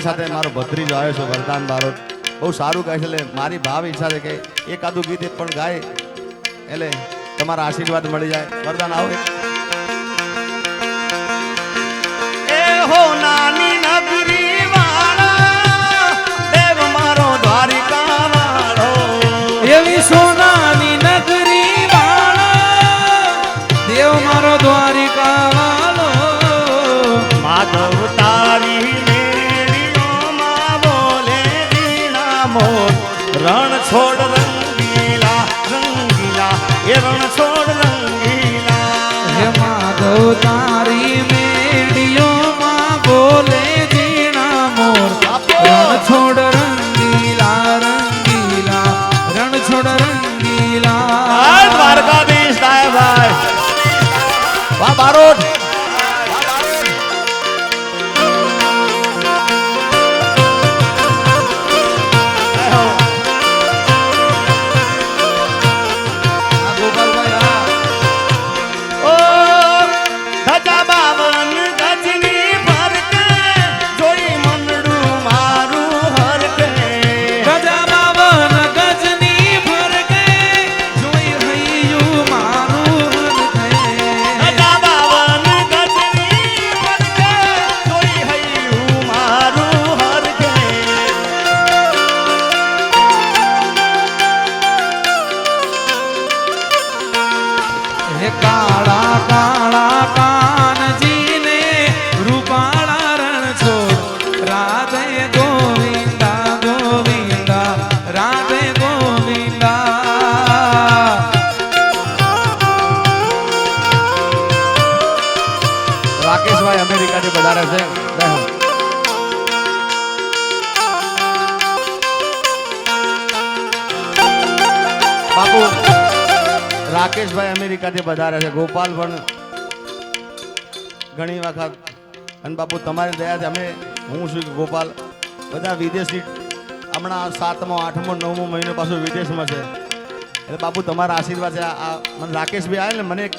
મારી સાથે મારો ભત્રીજો આવ્યો છે, વરદાન બારોટ. બહુ સારું ગાય છે, એટલે મારી ભાવ ઈચ્છા છે કે એકાદું ગીત પણ ગાય, એટલે તમારા આશીર્વાદ મળી જાય. વરદાન આવે હો નાની બાપુ, રાકેશભાઈ અમેરિકાથી પધાર્યા છે, ગોપાલ પણ ઘણી વખત. અને બાપુ, તમારી દયાથી અમે, હું છું ગોપાલ, બધા વિદેશી, હમણાં સાતમો, આઠમો, નવમો મહિનો પાછો વિદેશમાં છે. એટલે બાપુ, તમારા આશીર્વાદ છે, આ મને રાકેશભાઈ આવે ને મને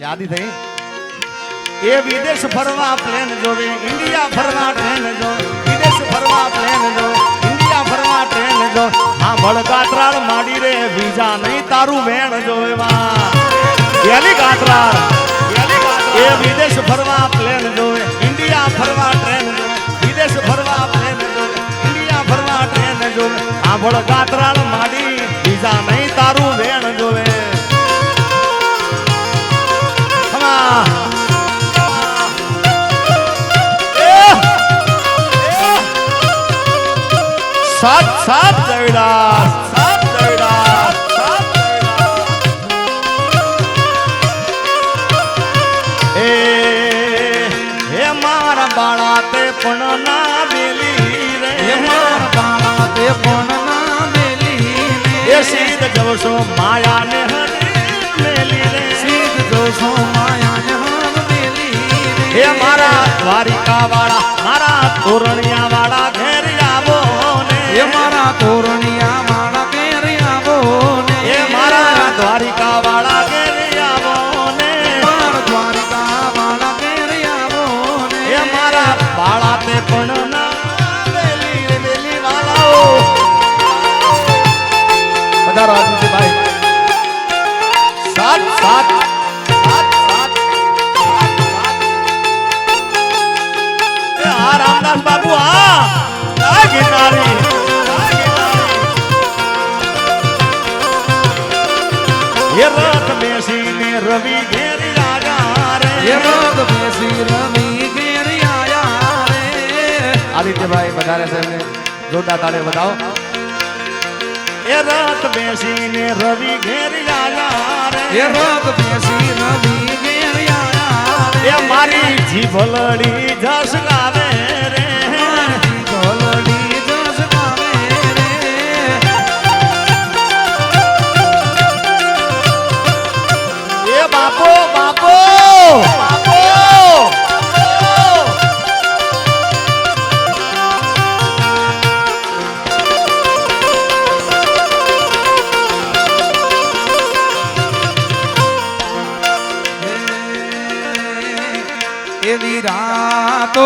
યાદી થઈ. એ વિદેશ ફરવા પ્લેન જોવે ઇન્ડિયા ફરવા ટ્રેન જો, વિદેશ ફરવા પ્લેન જો. ફરવા ટ્રેન જો હા બળ કાતરાળ માડી રે, બીજા નહીં તારું વેણ જોવા એલી ગેલી કાતરાળ એ વિદેશ ફરવા પ્લેન જોવે, ઇન્ડિયા ફરવા ટ્રેન જોવે, વિદેશ ફરવા પ્લેન જોવે, ઇન્ડિયા ફરવા ટ્રેન જોવે. આ બળ માડી, બીજા નહીં તારું વેણ હે મારા બાળા તે પણ ના રે. મેલી એ સીધ જવશો માયા ને મેલી રે માયા હે મારા દ્વારિકા વાળા મારા તોરણિયા વાળા ઘેર હે મારા કોરણિયા માળા ઘેર આવો ને. એ મારા દ્વારિકા વાળા ઘેર જોરદાર તાળે બતાવો એ રથ બેસીને રવિ ઘેર આયા રે. હે રથ બેસી રવિ ઘેર આયા રે. એ મારી જીભલડી જસ ગાવે રે.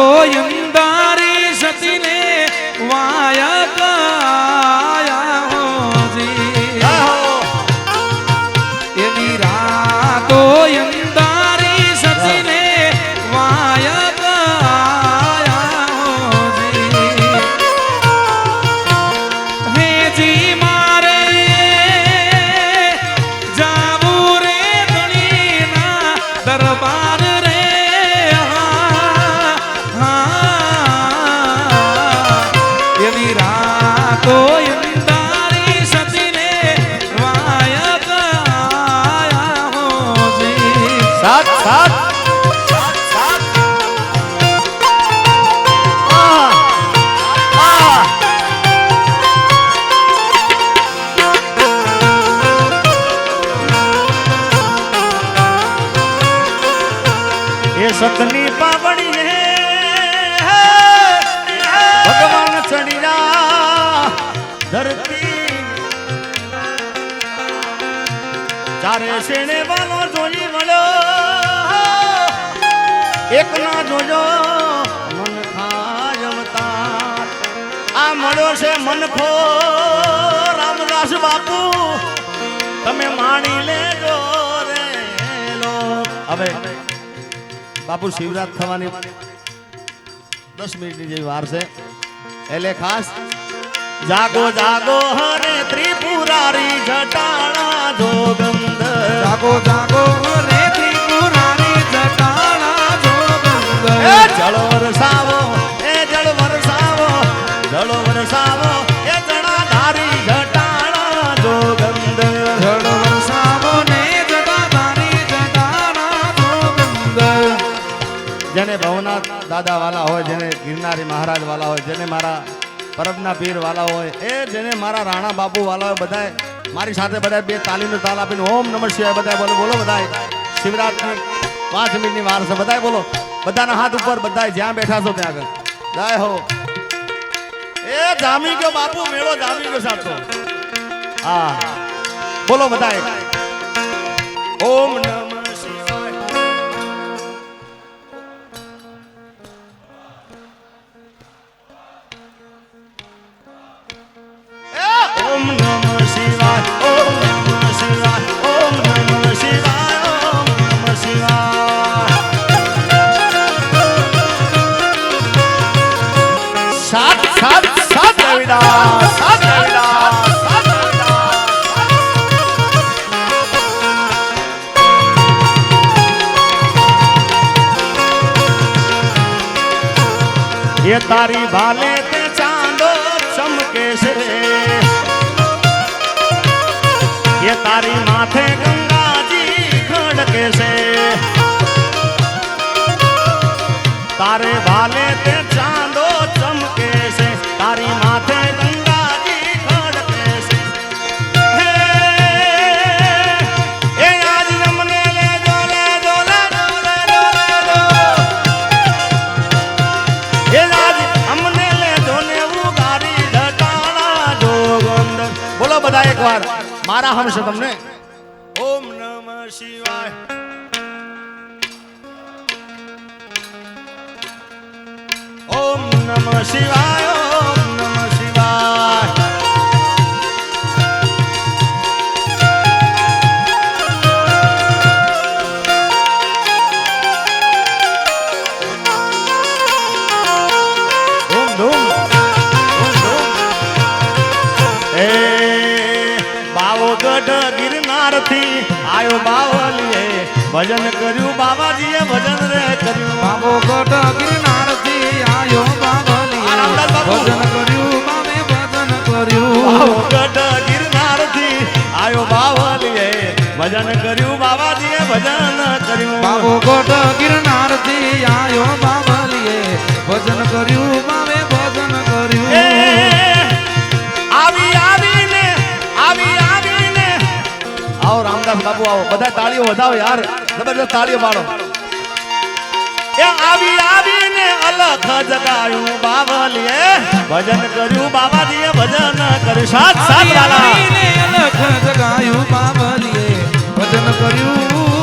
એવી સાત. સતની પાવડી હે ભગવાન ચડિયા ધરતી. ચારે શેણે વાલો એક ના જોજો, મન ખાય આ મળ્યો છે મનખો રામદાસ બાપુ, તમે માણી લેજો રે હવે બાપુ શિવરાત થવાની દસ મિનિટની જેવી વાર છે. એટલે ખાસ જાગો જાગો હરે ત્રિપુરારી જટાણા જોગંદ જાગો જાગો રે જેને ભવનાથ દાદા વાલા હોય, જેને ગિરનારી મહારાજ વાલા હોય, જેને મારા પરબના પીર વાલા હોય, એ જેને મારા રાણા બાપુ વાલા હોય, બધાય મારી સાથે બધા બે તાલીમ તાલ આપીને ઓમ નમઃ શિવાય બધાય બોલો બોલો બધાય. શિવરાત્રી પાંચ મિનિટની વાર છે, બધાય બોલો. બધાના હાથ ઉપર બધાય જ્યાં બેઠા છો ત્યાં આગળ. જાય હો. એ જામી ગયો બાપુ, મેળો જામી ગયો સાચો હા. બોલો બધાય. ઓમ નમઃ. તારી ભાલે તે ચાંદો ચમકે છે. એ તારી માથે ગંગાજી ખડકે છે. તારે ભાલે તે મારા હમશે તમને. ઓમ નમઃ શિવાય. ઓમ નમઃ શિવાય. ભજન કર્યું બાબાજીએ ભજન રે કર્યું. બાબો ગઢ ગિરનારથી આયો બાબલીએ આ રામદાસ બાપુ. ભજન કર્યું બાબે ભજન કર્યું. બાવગઢ ગિરનારથી આયો બાવલીએ ભજન કર્યું બાબાજીએ ભજન કર્યું. બાબો ગઢ ગિરનારથી આયો બાબલીએ ભજન કર્યું બાબે ભજન એ કર્યું રામદાસ બાબુ આવો. બધા તાળીઓ વધાવો યાર. જબરજસ્ત તાળીઓ પાડો એ આવી આવીને અલખ જગાયું બાવલીએ. ભજન કર્યું બાબાજીએ ભજન કર્યું. સાત સાત વાલા. અલખ જગાયું બાવલીએ. ભજન કર્યું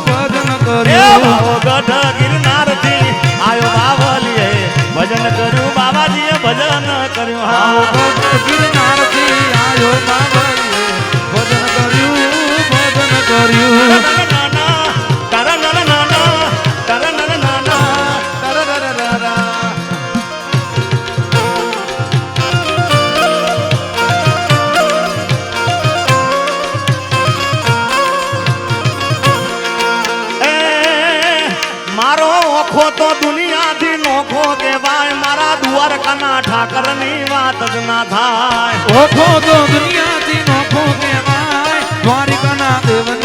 ભજન કર્યું. ગઢ ગિરનારથી આયો બાવલીએ. ભજન કર્યું બાબાજીએ ભજન કર્યું. હા. ગિરનારથી આયો ભજન કર્યું મારો ઓખો તો દુનિયાથી નોખો કહેવાય મારા દ્વારકાના ઠાકરની વાત જ ના થાય ઓખો તો દુનિયાથી નોખો કહેવાય, દ્વારિકાના દેવની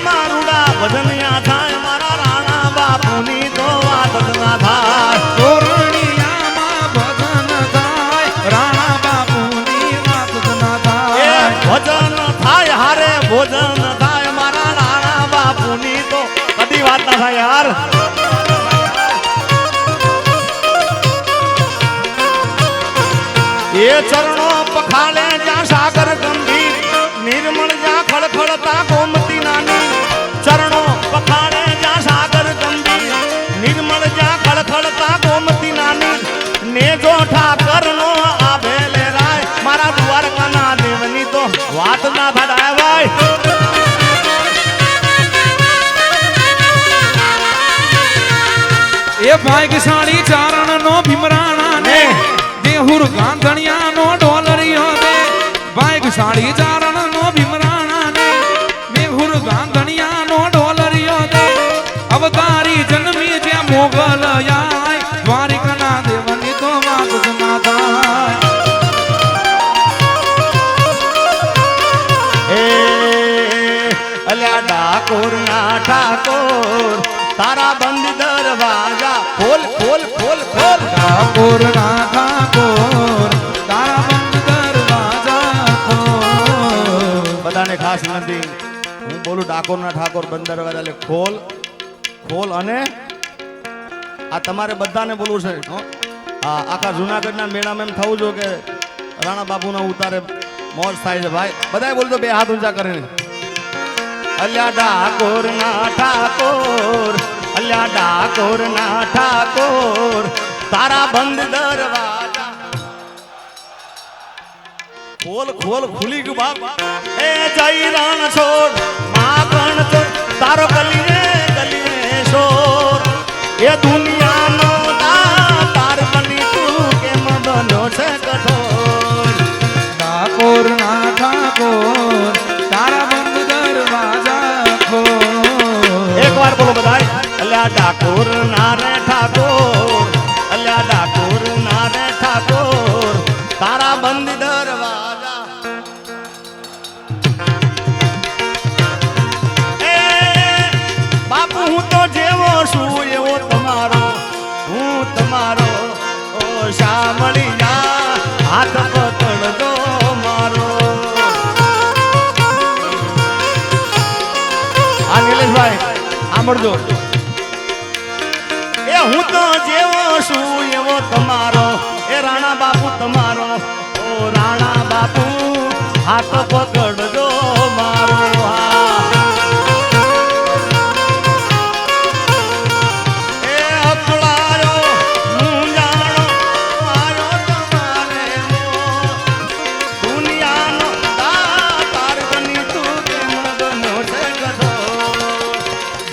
એ ભાગ્યશાળી ચારણ નો ભીમરાણા ને દેહુર ગાંધણિયા નો ડોલરિયો દે ભાગશાળી ચારણ ઠાકોર ના. બધાને ખાસ નથી હું બોલું ડાકોર ના ઠાકોર બંધ દરવાજા એટલે ખોલ ખોલ અને આ તમારે બધાને બોલવું છે, હો? આખા જુનાગઢના મેળામાં એમ થવું જો કે રાણા બાપુના ઉતારે મોજ થાય છે, ભાઈ બધાય બોલતો બે હાથ ઊંચા કરીને અલ્યા ડાકોર ના ઠાકોર, અલ્યા ડાકોર ના ઠાકોર તારા બંધ દરવાજા. ખોલ ખોલ ખુલી ગયું બાપ. એ જઈ રણ છોડ માખણ છોડ તારો ગલીએ ગલીએ છોડ એ દુનિયાનો તાર બની તું કેમ બનો છે કઠોર? ઠાકોર ના ઠાકોર તારા બંધ દરવાજા ખોલ. એક વાર બોલો બધાય. અલ્યા ઠાકોર ના રે ઠાકોર. સાંભળજો. એ હું તો જેવો છું, એવો તમારો. એ રાણા બાપુ તમારો. ઓ રાણા બાપુ, હાથ પકડજો.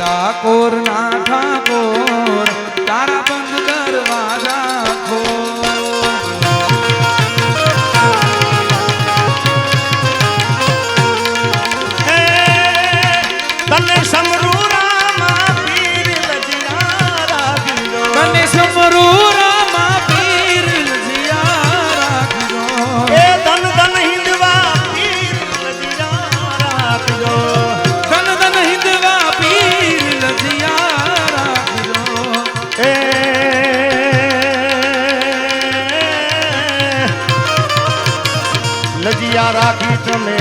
ઠાકોર ના ઠાકોર. આશા રાખી તમે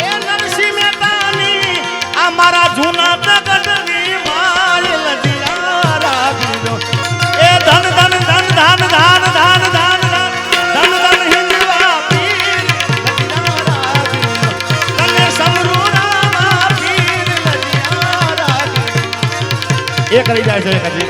એ નરસિંહ મહેતાની આ મારા જૂના જગતની માય લજિયા રાખી દો એ ધન કરી જાય છે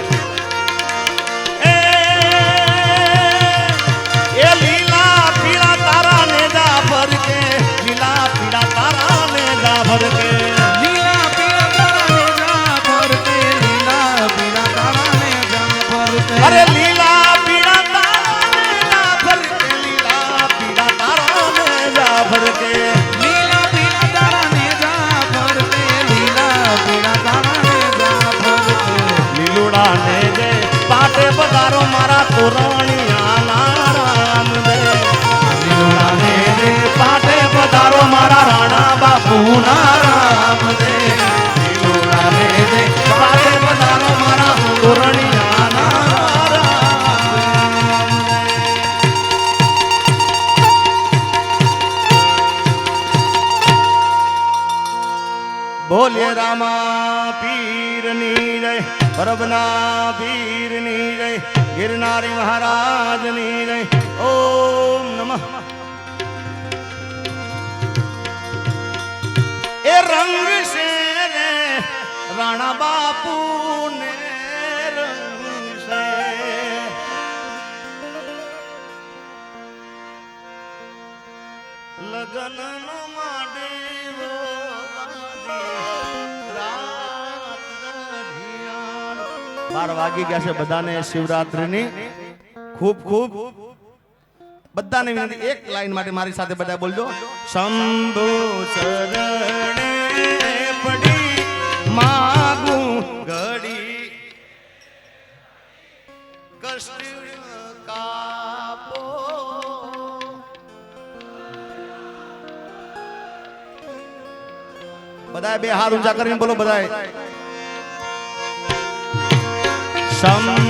રંગ છે રે રાણા બાપુ ને લગન બાર વાગી ગયા છે બધાને શિવરાત્રિની ખૂબ ખૂબ બધાને વિનંતી એક લાઈન માટે મારી સાથે બધા બોલજો શંભુ ચરણે બધાએ બે હાથ ઊંચા કરીને બોલો બધા ચરણે